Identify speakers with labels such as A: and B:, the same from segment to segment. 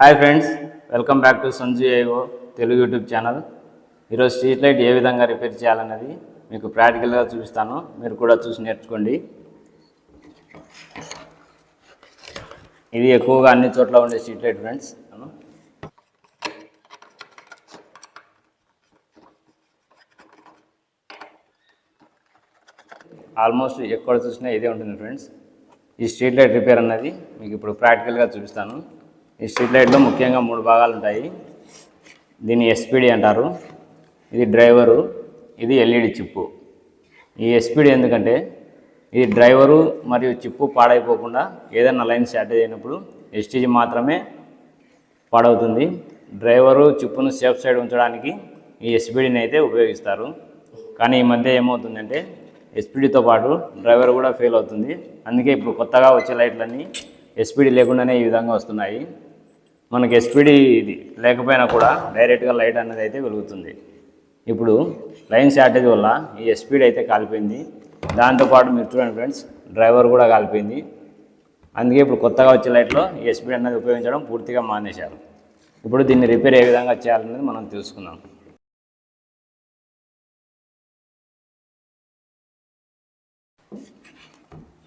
A: Hi friends welcome back to Sanju AO Telugu YouTube channel ఈరోజు street light ఏ విధంగా repair చేయాలన్నది మీకు ప్రాక్టికల్గా చూపిస్తాను. మీరు కూడా చూసి నేర్చుకోండి. ఇది ఎక్కువగా అన్ని చోట్ల ఉండే స్ట్రీట్ లైట్ ఫ్రెండ్స్ ఆల్మోస్ట్ ఎక్కడ చూసినా ఇదే ఉంటుంది ఫ్రెండ్స్ ఈ స్ట్రీట్ లైట్ రిపేర్ అన్నది మీకు ఇప్పుడు ప్రాక్టికల్గా చూపిస్తాను. ఈ స్ట్రీట్ లైట్లో ముఖ్యంగా మూడు భాగాలు ఉంటాయి. దీన్ని ఎస్పీడీ అంటారు. ఇది డ్రైవరు ఇది ఎల్ఈడి చిప్పు. ఈ ఎస్పీడీ ఎందుకంటే ఇది డ్రైవరు మరియు చిప్పు పాడైపోకుండా ఏదైనా లైన్ షార్టేజ్ అయినప్పుడు ఎస్టీజీ మాత్రమే పాడవుతుంది. డ్రైవరు చిప్పును సేఫ్ సైడ్ ఉంచడానికి ఈ ఎస్పీడీని అయితే ఉపయోగిస్తారు. కానీ ఈ మధ్య ఏమవుతుందంటే ఎస్పీడీతో పాటు డ్రైవర్ కూడా ఫెయిల్ అవుతుంది. అందుకే ఇప్పుడు కొత్తగా వచ్చే లైట్లన్నీ ఎస్పీడీ లేకుండానే ఈ విధంగా వస్తున్నాయి. మనకి ఎస్పీడీ ఇది. లేకపోయినా కూడా డైరెక్ట్గా లైట్ అనేది అయితే వెలుగుతుంది. ఇప్పుడు లైన్ షార్టేజ్ వల్ల ఈ ఎస్పీడ్ అయితే కాలిపోయింది. దాంతోపాటు మీరు చూడండి ఫ్రెండ్స్ డ్రైవర్ కూడా కాలిపోయింది. అందుకే ఇప్పుడు కొత్తగా వచ్చే లైట్లో ఈ ఎస్పీడ్ అనేది ఉపయోగించడం పూర్తిగా మానేశారు. ఇప్పుడు దీన్ని రిపేర్ ఏ విధంగా చేయాలనేది మనం తెలుసుకుందాం.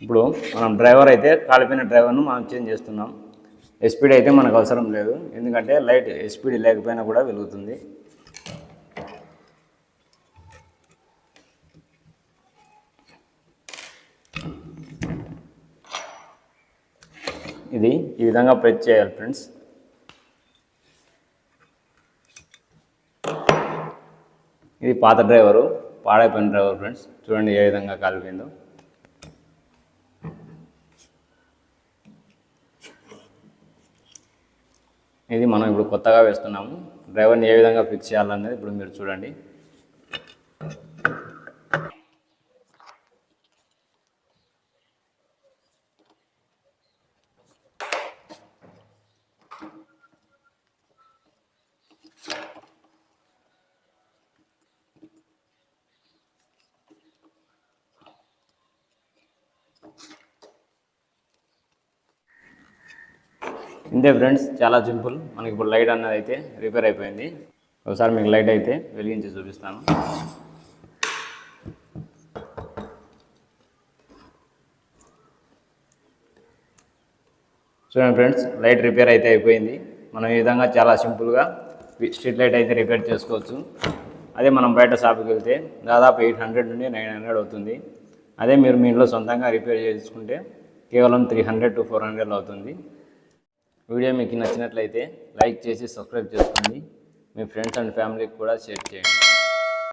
A: ఇప్పుడు మనం డ్రైవర్ అయితే కాలిపోయిన డ్రైవర్ను మనం చేంజ్ చేస్తున్నాం. ఎస్పీడ్ అయితే మనకు అవసరం లేదు. ఎందుకంటే లైట్ ఎస్పీడీ లేకపోయినా కూడా వెలుగుతుంది. ఇది ఈ విధంగా ప్రెస్ చేయాలి ఫ్రెండ్స్. ఇది పాత డ్రైవరు పాడైపోయిన డ్రైవర్ ఫ్రెండ్స్. చూడండి ఏ విధంగా కాలిపోయిందో. ఇది మనం ఇప్పుడు కొత్తగా వేస్తున్నాము. డ్రైవర్ని ఏ విధంగా ఫిక్స్ చేయాలనేది ఇప్పుడు మీరు చూడండి. ఇంతే ఫ్రెండ్స్ చాలా సింపుల్. మనకి ఇప్పుడు లైట్ అన్నది అయితే రిపేర్ అయిపోయింది. ఒకసారి మీకు లైట్ అయితే వెలిగించి చూపిస్తాను. చూడండి ఫ్రెండ్స్ లైట్ రిపేర్ అయితే అయిపోయింది. మనం ఈ విధంగా చాలా సింపుల్గా స్ట్రీట్ లైట్ అయితే రిపేర్ చేసుకోవచ్చు. అదే మనం బయట షాప్కి వెళ్తే దాదాపు ఎయిట్ హండ్రెడ్ నుండి నైన్ హండ్రెడ్ అవుతుంది. అదే మీరు మీ ఇంట్లో సొంతంగా రిపేర్ చేసుకుంటే కేవలం త్రీ హండ్రెడ్ టు ఫోర్ హండ్రెడ్లో అవుతుంది. వీడియో మీకు నచ్చినట్లయితే లైక్ చేసి సబ్స్క్రైబ్ చేసుకోండి. మీ ఫ్రెండ్స్ అండ్ ఫ్యామిలీకి కూడా షేర్ చేయండి.